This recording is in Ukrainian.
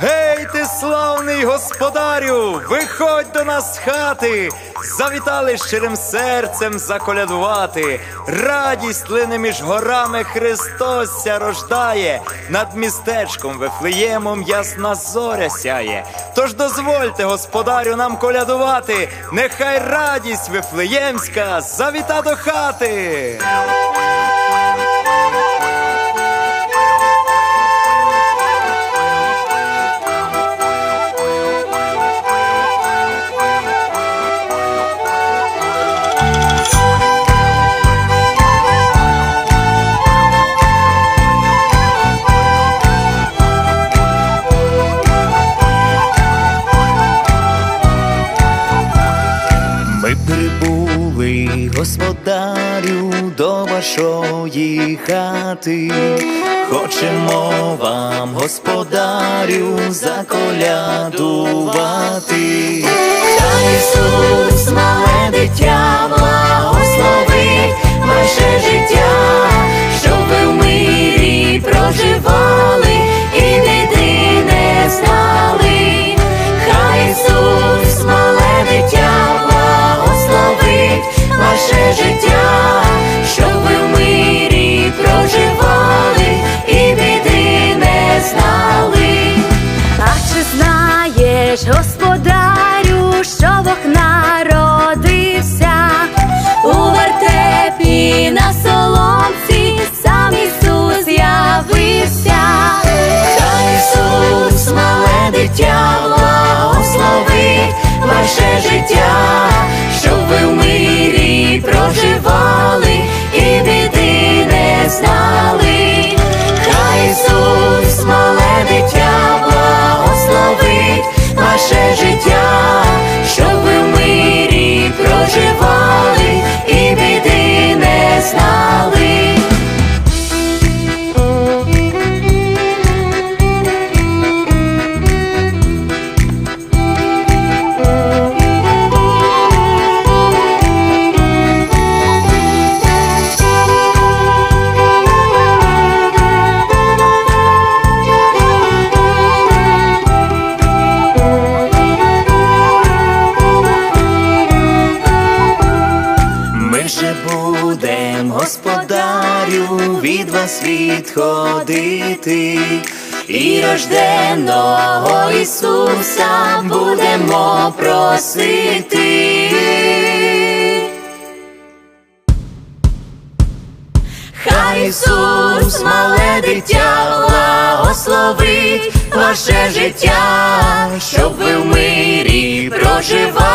Гей, ти славний господарю, виходь до нас з хати, завітали щирим серцем заколядувати. Радість лине між горами Христос ся рождає, над містечком Вифлеємом ясна зоря сяє. Тож дозвольте, господарю, нам колядувати, нехай радість Вифлеємська завіта до хати. До вашої хати. Хочемо вам, господарю, заколядувати. Та Ісус, мале дитя, благословить ваше життя, будем, господарю, від вас відходити. І рожденого Ісуса будемо просити. Хай Ісус, мале дитя, благословить ваше життя, щоб ви в мирі проживали